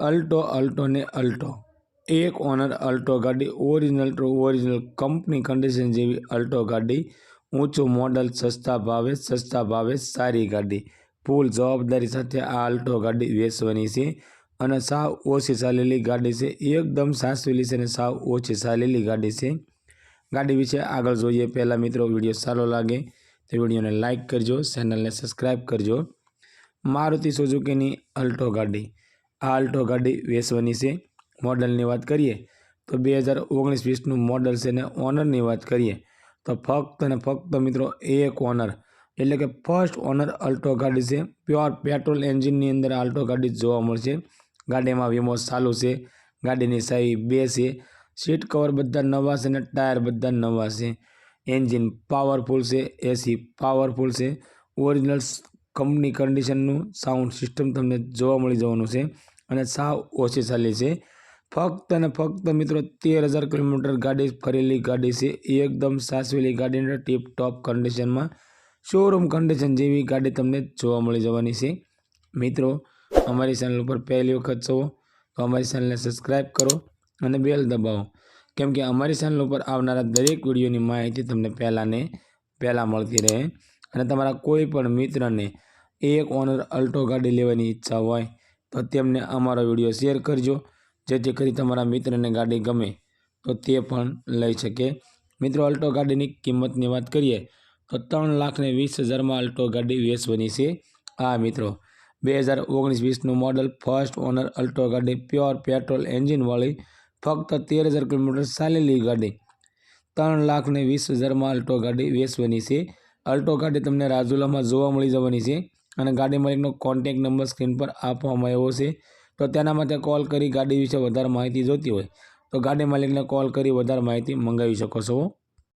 Alto Alto ને Alto એક owner Alto ગાડી original to original company condition જેવી અલ્ટો ગાડી ઊંચું મોડલ સસ્તા ભાવે સસ્તા ભાવે સારી ગાડી ફૂલ જવાબદારી સાથે આ અલ્ટો ગાડી વેચવાની છે અને સાવ ઓછી ચાલેલી ગાડી છે એકદમ સાસવેલી છે અને સાવ ઓછી ચાલેલી ગાડી છે ગાડી વિશે આગળ જોઈએ પહેલાં મિત્રો વીડિયો સારો લાગે તો વિડીયોને લાઇક કરજો ચેનલને સબસ્ક્રાઈબ કરજો મારુતિ સુઝુકીની અલ્ટો ગાડી આ અલ્ટો ગાડી વેચવાની છે. મોડલની વાત કરીએ તો બે હજાર ઓગણીસ વીસનું મોડલ છે ને ઓનરની વાત કરીએ તો ફક્ત અને ફક્ત મિત્રો એક ઓનર. એટલે કે ફર્સ્ટ ઓનર અલ્ટો ગાડી છે. પ્યોર પેટ્રોલ એન્જિનની અંદર અલ્ટો ગાડી જોવા મળશે. ગાડીમાં વીમો ચાલુ છે. ગાડીની સાઈ બે છે. સીટ કવર બધા નવા છે અને ટાયર બધા નવા છે. એન્જિન પાવરફુલ છે. એસી પાવરફુલ છે. ઓરિજિનલ કંપની કન્ડિશનનું સાઉન્ડ સિસ્ટમ તમને જોવા મળી જવાનું છે. અને સાવ ઓછી ચાલી છે. ફક્ત અને ફક્ત મિત્રો તેર હજાર કિલોમીટર ગાડી ફરેલી ગાડી છે. એકદમ સાસવેલી ગાડીને ટીપ ટોપ કન્ડિશનમાં શોરૂમ કન્ડિશન જેવી ગાડી તમને જોવા મળી જવાની છે. મિત્રો, અમારી ચેનલ ઉપર પહેલી વખત છો, તો અમારી ચેનલને સબસ્ક્રાઈબ કરો અને બેલ દબાવો. કેમ કે અમારી ચેનલ ઉપર આવનારા દરેક વિડીયોની માહિતી તમને પહેલાંને પહેલાં મળતી રહે. અને તમારા કોઈ પણ મિત્રને એક ઓનર અલ્ટો ગાડી લેવાની ઈચ્છા હોય તો તેમને અમારો વીડિયો શેર કરજો, જેથી કરી તમારા મિત્રને ગાડી ગમે તો તે પણ લઈ શકે. મિત્રો, અલ્ટો ગાડીની કિંમતની વાત કરીએ, તો ત્રણ લાખને વીસ હજારમાં અલ્ટો ગાડી વેચવાની છે. આ મિત્રો, બે હજાર ઓગણીસ વીસનું મોડલ ફર્સ્ટ ઓનર અલ્ટો ગાડી પ્યોર પેટ્રોલ એન્જિનવાળી, ફક્ત તેર હજાર કિલોમીટર ચાલેલી ગાડી. ત્રણ લાખને વીસ હજારમાં અલ્ટો ગાડી વેચવાની છે. અલ્ટો ગાડી તમને રાજુલામાં જોવા મળી જવાની છે. અને ગાડી માલિકનો કોન્ટેક નંબર સ્ક્રીન પર આપવામાં આવ્યો છે. તો તેના માટે કોલ કરી ગાડી વિશે વધારે માહિતી જોતી હોય તો ગાડી માલિકને કોલ કરી વધારે માહિતી મંગાવી શકો છો.